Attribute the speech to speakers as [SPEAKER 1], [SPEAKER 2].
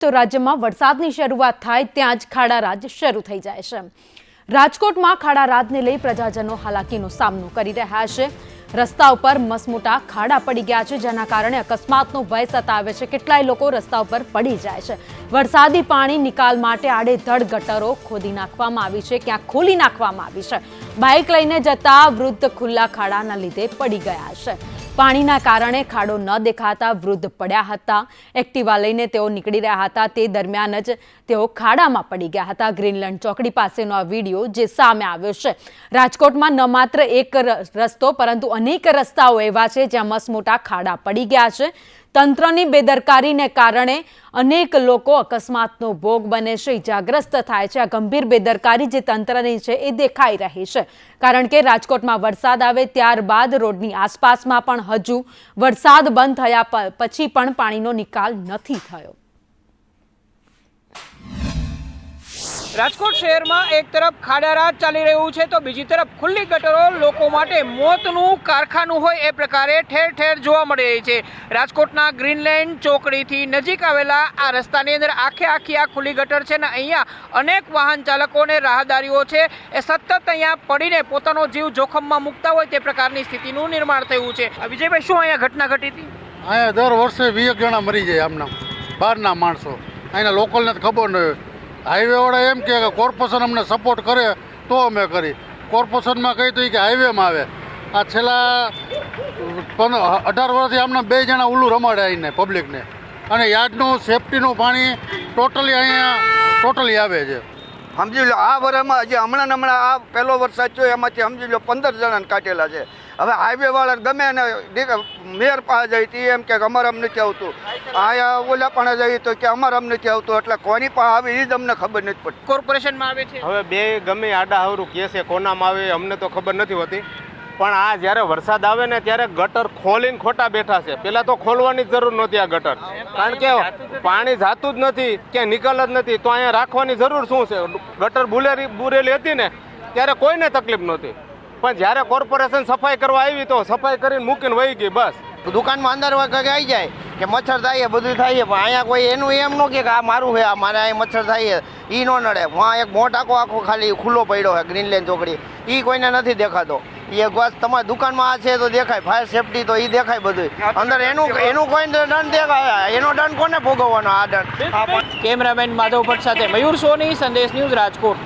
[SPEAKER 1] તો રાજ્યમાં વરસાદની શરૂઆત થાય ત્યાં જ ખાડા રાજ શરૂ થઈ જાય છે. રાજકોટમાં ખાડા રાજને લઈ પ્રજાજનો હાલાકીનો સામનો કરી રહ્યા છે. રસ્તા ઉપર મસમોટા ખાડા પડી ગયા છે, જેના કારણે અકસ્માતનો ભય સતાવે છે. કેટલાય લોકો રસ્તા ઉપર પડી જાય છે. વરસાદી પાણી નિકાલ માટે આડેધડ ગટરો ખોદી નાખવામાં આવી છે, ક્યાંક ખોલી નાખવામાં આવી છે. બાઇક લઈને જતા વૃદ્ધ ખુલ્લા ખાડાના લીધે પડી ગયા છે. પાણીના કારણે ખાડો ન દેખાતા વૃદ્ધ પડ્યા હતા. એક્ટિવા લઈને તેઓ નીકળી રહ્યા હતા. તે દરમિયાન જ તેઓ ખાડામાં પડી ગયા હતા. ગ્રીનલેન્ડ ચોકડી પાસેનો આ વીડિયો જે સામે આવ્યો છે. રાજકોટમાં ન માત્ર એક રસ્તો પરંતુ અનેક રસ્તાઓ એવા છે જ્યાં મસમોટા ખાડા પડી ગયા છે. તંત્રની બેદરકારીને કારણે અનેક લોકો અકસ્માતનો ભોગ બને છે, ઇજાગ્રસ્ત થાય છે. આ ગંભીર બેદરકારી જે તંત્રની છે એ દેખાઈ રહી છે. કારણ કે રાજકોટમાં વરસાદ આવે ત્યારબાદ રોડની આસપાસમાં પણ હજુ વરસાદ બંધ થયા પછી પણ પાણીનો નિકાલ નથી થયો.
[SPEAKER 2] રાજકોટ શહેરમાં એક તરફ ખાડારાજ ચાલી રહ્યું છે, તો બીજી તરફ ખુલ્લી ગટરો લોકો માટે મોતનું કારખાનું હોય એ પ્રકારે ઠેર ઠેર જોવા મળી રહી છે. રાજકોટના ગ્રીનલેન્ડ ચોકડીથી નજીક આવેલા આ રસ્તાની અંદર આખે આખી આ ખુલ્લી ગટર છે ને અહીંયા અનેક વાહન ચાલકો અને રાહદારીઓ છે. એ સતત અહીંયા પડીને પોતાનો જીવ જોખમમાં મૂકતા હોય તે પ્રકારની સ્થિતિનું નિર્માણ થયું છે. વિજયભાઈ, શું અહીંયા ઘટના ઘટી હતી?
[SPEAKER 3] અહીંયા દર વર્ષે વીસ જણા મરી જાય આમના, બહારના માણસો. અહીંના લોકલને તો ખબર ન હોય. હાઈવેવાળા એમ કહે કે કોર્પોરેશન અમને સપોર્ટ કરે તો અમે કરી. કોર્પોરેશનમાં કહી તો કે હાઈવેમાં આવે. આ છેલ્લા પંદર અઢાર વર્ષથી આમને બે જણા ઉલ્લું રમાડે અહીંને પબ્લિકને અને યાર્ડનું સેફટીનું પાણી ટોટલી અહીંયા ટોટલી આવે છે.
[SPEAKER 4] સમજી લો આ વર્ષમાં હજી હમણાં હમણાં આ પહેલો વરસાદ થયો એમાંથી સમજી લો પંદર જણાને કાઢેલા છે. હવે હાઈવેવાળા ગમે એને ડી- મેયર પાસે જાય તે એમ કે અમારે અમ નથી આવતું. આયા ઓલા પણ જઈએ તો કે અમારે અમ નથી આવતું એટલે કોની પાસે આવે એ જ અમને ખબર નથી પડતી.
[SPEAKER 2] કોર્પોરેશનમાં આવે છે?
[SPEAKER 5] હવે બે ગમે આડા હવરું કે છે કોનામાં આવે એ અમને તો ખબર નથી હોતી. પણ આ જ્યારે વરસાદ આવે ને ત્યારે ગટર ખોલીને ખોટા બેઠા છે. પેલા તો ખોલવાની જ જરૂર નહોતી આ ગટર. કારણ કે પાણી જાતું જ નથી કે નિકાલ જ નથી. તો અહીંયા રાખવાની જરૂર શું છે? ગટર બુલેરી, બુરેલી હતી ને, ત્યારે કોઈને તકલીફ નહોતી. પણ જ્યારે કોર્પોરેશન સફાઈ કરવા આવી તો સફાઈ કરીને મૂકીને વહી ગઈ, બસ.
[SPEAKER 4] દુકાનમાં અંદર વાગે આવી જાય કે મચ્છર થાય બધું થાય પણ અહીંયા કોઈ એનું એમ ન કે આ મારું છે, આ મારે અહીં મચ્છર થાય એ ન નડે. હું એક મોટ આખો આખો ખાલી ખુલ્લો પડ્યો છે, ગ્રીનલેન્ડ ચોકડી. એ કોઈને નથી દેખાતો. એ ગ્વાસ તમારી દુકાનમાં આ છે તો દેખાય ફાયર સેફટી તો એ દેખાય બધું અંદર એનું એનું કોઈ દંડ દેખાય. એનો દંડ કોને ભોગવવાનો આ દંડ?
[SPEAKER 2] કેમેરામેન માધવ ભટ્ટ સાથે મયુર સોની, સંદેશ ન્યૂઝ રાજકોટ.